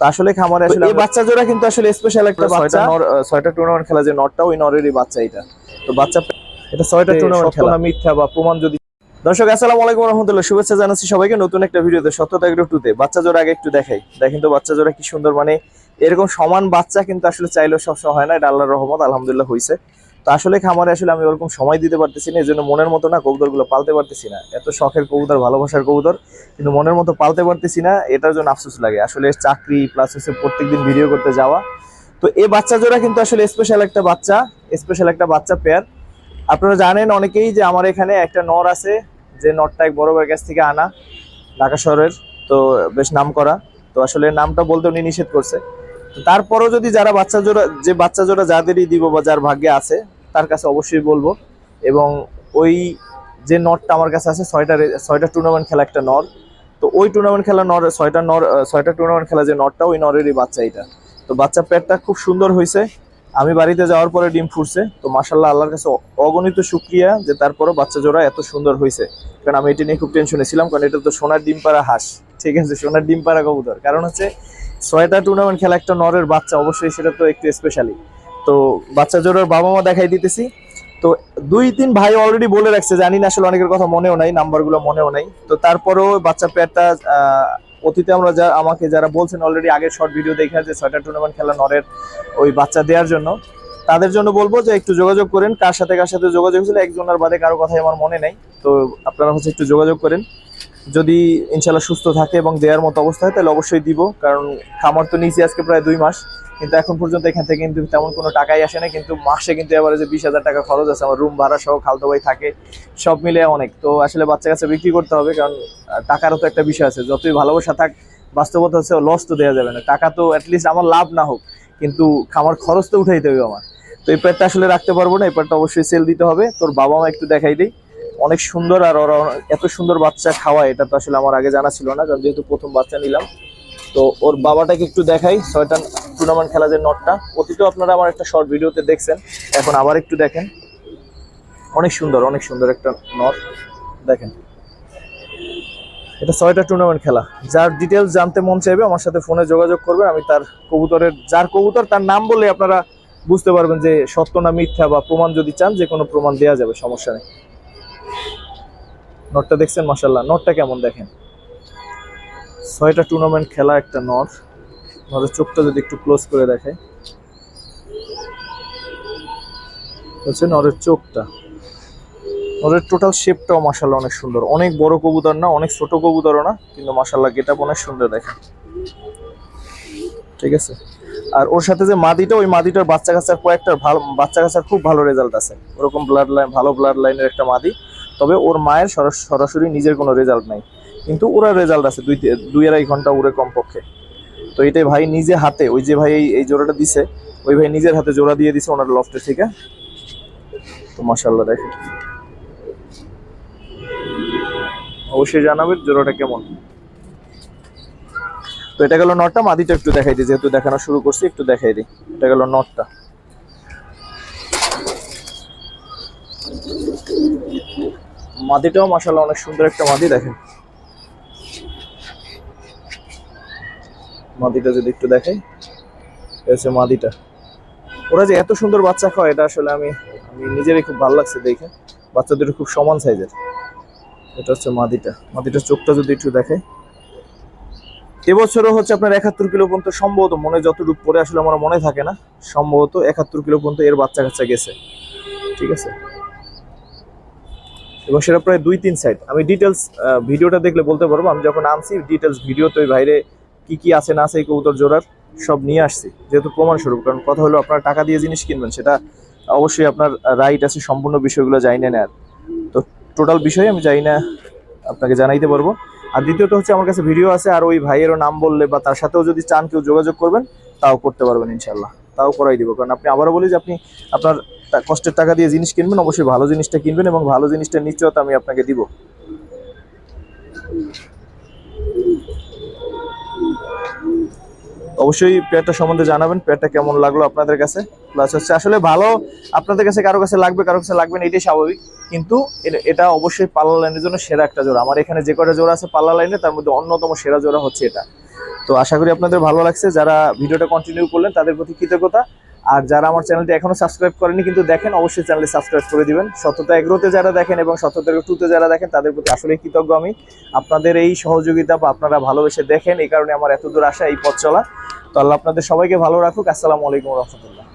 তো আসলে খামারে আসলে এই বাচ্চা জোড়া কিন্তু আসলে স্পেশাল একটা বাচ্চা। ছয়টা টুর্নামেন্ট খেলা যে নটটা ওই নরেরই বাচ্চা এটা। তো বাচ্চা এটা ছয়টা টুর্নামেন্ট খেলা। মিথ্যা বা প্রমাণ যদি দর্শক আসসালামু আলাইকুম রহমতুল্লাহ শুভেচ্ছা জানাচ্ছি সবাইকে নতুন একটা ভিডিওতে সত্যতা এগ্রো টুতে বাচ্চা জোড়া আগে একটু দেখাই। দেখেন তো বাচ্চা জোড়া কি সুন্দর মানে এরকম সমান বাচ্চা কিন্তু আসলে চাইলেও সবসময় হয় না। এটা আল্লাহর রহমত আলহামদুলিল্লাহ হয়েছে তো আসলে খামারে আসলে আমি ওরকম সময় দিতে পারতেছি না এই জন্য মনের মতো না কবুতরগুলো পালতে পারতেছি না। এত শখের কবুতর, ভালোবাসার কবুতর, কিন্তু মনের মতো পালতে পারতেছি না, এটার জন্য আফসোস লাগে। আসলে চাকরি প্লাস হচ্ছে প্রত্যেকদিন ভিডিও করতে যাওয়া। তো এই বাচ্চা জোড়া কিন্তু আসলে স্পেশাল একটা বাচ্চা স্পেশাল একটা বাচ্চা পেয়ার আপনারা জানেন অনেকেই যে আমার এখানে একটা নর আছে, যে নরটা এক বড় কাছ থেকে আনা, ঢাকা শহরের, তো বেশ নাম করা। তো আসলে নামটা বলতে উনি নিষেধ করছে। তারপরও যদি যারা বাচ্চা জোড়া, যে বাচ্চা জোড়া যাদেরই দিব বা যার ভাগ্যে আছে তার কাছে অবশ্যই বলব। এবং ওই যে নটটা আমার কাছে আছে, ছয়টা ছয়টা টুর্নামেন্ট খেলা একটা নর। তো ওই টুর্নামেন্ট খেলা নর ছয়টা নর ছয়টা টুর্নামেন্ট খেলা যে নটটা ওই নরেরই বাচ্চা এটা। তো বাচ্চা পেটটা খুব সুন্দর হয়েছে আমি বাড়িতে যাওয়ার পরে ডিম ফুটছে। তো মাসাল্লাহ আল্লাহর কাছে অগণিত শুক্রিয়া যে তারপরও বাচ্চা জোড়া এত সুন্দর হয়েছে কারণ আমি এটা নিয়ে খুব টেনশনে ছিলাম, কারণ এটা তো সোনার ডিম পাড়া হাঁস। ঠিক আছে, সোনার ডিম পাড়া কবুতর। কারণ হচ্ছে, ছয়টা টুর্নামেন্ট খেলা একটা নরের বাচ্চা, অবশ্যই সেটা তো একটু স্পেশালি তো বাচ্চা জোড়ার বাবা মা দেখাই দিতেছি। তো দুই তিন ভাই অলরেডি বলে রাখছে, জানি না আসলে অনেকের কথা মনেও নাই, নাম্বারগুলো মনেও নাই। তো তারপরেও বাচ্চা পেয়ারটা অতীতে আমরা যা, আমাকে যারা বলছেন অলরেডি আগের শর্ট ভিডিও দেখা যে ছয়টা টুর্নামেন্ট খেলা নরের ওই বাচ্চা দেওয়ার জন্য, তাদের জন্য বলব যে একটু যোগাযোগ করেন, কার সাথে কার সাথে যোগাযোগ ছিল একজনের বাদে কারও কথাই আমার মনে নেই। তো আপনারা হচ্ছে একটু যোগাযোগ করেন। যদি ইনশাল্লাহ সুস্থ থাকে এবং দেওয়ার মতো অবস্থা হয়, তাহলে অবশ্যই দিব, কারণ খামার তো নিয়েছি আজকে প্রায় দুই মাস। কিন্তু এখন পর্যন্ত এখান থেকে কিন্তু তেমন কোনো টাকাই আসে না, কিন্তু মাসে কিন্তু এবারে যে বিশ হাজার টাকা খরচ আছে। আমার রুম ভাড়া সহ খালতো ভাই থাকে, সব মিলে অনেক। তো আসলে বাচ্চা কাছে বিক্রি করতে হবে, কারণ টাকারও তো একটা বিষয় আছে। যতই ভালোবাসা থাক, বাস্তবতা হচ্ছে লস তো দেওয়া যাবে না। টাকা তো অ্যাটলিস্ট আমার লাভ না হোক, কিন্তু খামার খরচ তো উঠাইতে হবে আমার। তো এই প্যাডটা আসলে রাখতে পারব না, এই প্যাডটা অবশ্যই সেল দিতে হবে। তোর বাবা মা একটু দেখাই দিই। অনেক সুন্দর আর ওরা এত সুন্দর বাচ্চা খাওয়ায়, এটা তো আসলে আমার আগে জানা ছিল না, কারণ যেহেতু প্রথম বাচ্চা নিলাম। তো ওর বাবাটাকে একটু দেখাই ছয়টা টুর্নামেন্ট খেলা যে নটটা অতীতেও আপনারা আমার একটা শর্ট ভিডিওতে দেখছেন, এখন আবার একটু দেখেন। অনেক সুন্দর অনেক সুন্দর একটা নট দেখেন। এটা ছয়টা টুর্নামেন্ট খেলা। যার ডিটেলস জানতে মন চাইবে, আমার সাথে ফোনে যোগাযোগ করবে, আমি তার কবুতরের, যার কবুতর তার নাম বলে আপনারা বুঝতে পারবেন যে সত্য না মিথ্যা বা প্রমাণ যদি চান, যে কোনো প্রমাণ দেওয়া যাবে, সমস্যা নেই। নটটা দেখছেন মাসাল্লাহ নটটা কেমন দেখেন? ছয়টা টুর্নামেন্ট খেলা একটা নর নরের চোখটা যদি একটু ক্লোজ করে দেখে হচ্ছে নরের চোখটা। নরের টোটাল শেপটাও মাসাল্লাহ অনেক সুন্দর। অনেক বড় কবুতর না, অনেক ছোট কবুতরও না, কিন্তু মাসাল্লাহ গেটা অনেক সুন্দর দেখে ঠিক আছে? আর ওর সাথে যে মাদিটা, ওই মাদিটার বাচ্চা কাচ্চার কয়েকটা ভালো বাচ্চা কাচ্চার খুব ভালো রেজাল্ট আছে। ওরকম ব্লাড লাইন ভালো ব্লাড লাইনের একটা মাদি। তবে ওর মায়ের সরাস- সরাসরি নিজের কোনো রেজাল্ট নাই। কিন্তু ওরা রেজাল্ট আছে, দুই দুই আড়াই ঘণ্টা উড়ে কমপক্ষে। তো এটাই ভাই নিজে হাতে, ওই যে ভাই এই- জোড়াটা দিছে, ওই ভাই নিজের হাতে জোড়া দিয়ে দিছে ওনার লফটের থেকে তো মাসাল্লাহ দেখে অবশ্যই জানাবেন জোড়াটা কেমন। তো এটা গেল নটটা, মাদিটা একটু দেখাই দিই, যেহেতু দেখানো শুরু করছি, একটু দেখাই দিই। এটা গেল নটটা। মাদিটাও মাসাল্লাহ অনেক সুন্দর একটা মাদি, দেখেন। মাদিটা যদি একটু দেখাই হচ্ছে মাদিটা। ওরা যে এত সুন্দর বাচ্চা খাওয়া এটা আসলে আমি আমি নিজেরই খুব ভালো লাগছে দেখে। বাচ্চা দুটো খুব সমান সাইজের। এটা হচ্ছে মাদিটা। মাদিটার চোখটা যদি একটু দেখে এবছরও হচ্ছে আপনার একাত্তর কিলো পর্যন্ত সম্ভবত, মনে যতটুকু পরে আসলে আমার মনে থাকে না, সম্ভবত একাত্তর কিলো পর্যন্ত এর বাচ্চা কাচ্চা গেছে। ঠিক আছে? এবং সেটা প্রায় দুই তিন সাইড আমি ডিটেলস ভিডিওটা দেখলে বলতে পারব, আমি যখন আনছি ডিটেলস ভিডিও তো ওই বাইরে কি কি আছে না আছে কবুতর জোড়ার, সব নিয়ে আসছি। যেহেতু প্রমাণস্বরূপ, কারণ কথা হলো আপনার টাকা দিয়ে জিনিস কিনবেন, সেটা অবশ্যই আপনার রাইট আছে, সম্পূর্ণ বিষয়গুলো জানি না নেয়ার তো টোটাল বিষয় আমি জানি না, আপনাকে জানাইতে পারব। আর দ্বিতীয়ত হচ্ছে আমার কাছে ভিডিও আছে, আর ওই ভাইয়েরও নাম বললে বা তার সাথেও যদি চান কেউ যোগাযোগ করবেন, তাও করতে পারবেন ইনশাল্লাহ তাও করাই দিব, কারণ আপনি আবারও বলি যে আপনি আপনার কষ্টের টাকা দিয়ে জিনিস কিনবেন, অবশ্যই ভালো জিনিসটা কিনবেন এবং ভালো জিনিসটা নিশ্চয়তা আমি আপনাকে দিব। অবশ্যই পেয়ারটা সম্বন্ধে জানাবেন, পেয়ারটা কেমন লাগল আপনাদের কাছে? প্লাস হচ্ছে আসলে ভালো আপনাদের কাছে কারও কাছে লাগবে, কারও কাছে লাগবে না, এটাই স্বাভাবিক। কিন্তু এটা অবশ্যই পাল্লা লাইনের জন্য সেরা একটা জোড়া। আমার এখানে যে কটা জোড়া আছে পাল্লা লাইনে, তার মধ্যে অন্যতম সেরা জোড়া হচ্ছে এটা। তো আশা করি আপনাদের ভালো লাগছে। যারা ভিডিওটা কন্টিনিউ করলেন, তাদের প্রতি কৃতজ্ঞতা। আর যারা আমার চ্যানেলটি এখনও সাবস্ক্রাইব করেনি, কিন্তু দেখেন, অবশ্যই চ্যানেলটি সাবস্ক্রাইব করে দিবেন। সততা এগ্রোতে যারা দেখেন এবং সততা টুতে যারা দেখেন, তাদের প্রতি আসলে কৃতজ্ঞ আমি। আপনাদের এই সহযোগিতা বা আপনারা ভালোবেসে দেখেন, এই কারণে আমার এত দূর আসা এই পথ চলা। তো আল্লাহ আপনাদের সবাইকে ভালো রাখুক। আসসালামু আলাইকুম রহমতুল্লাহ।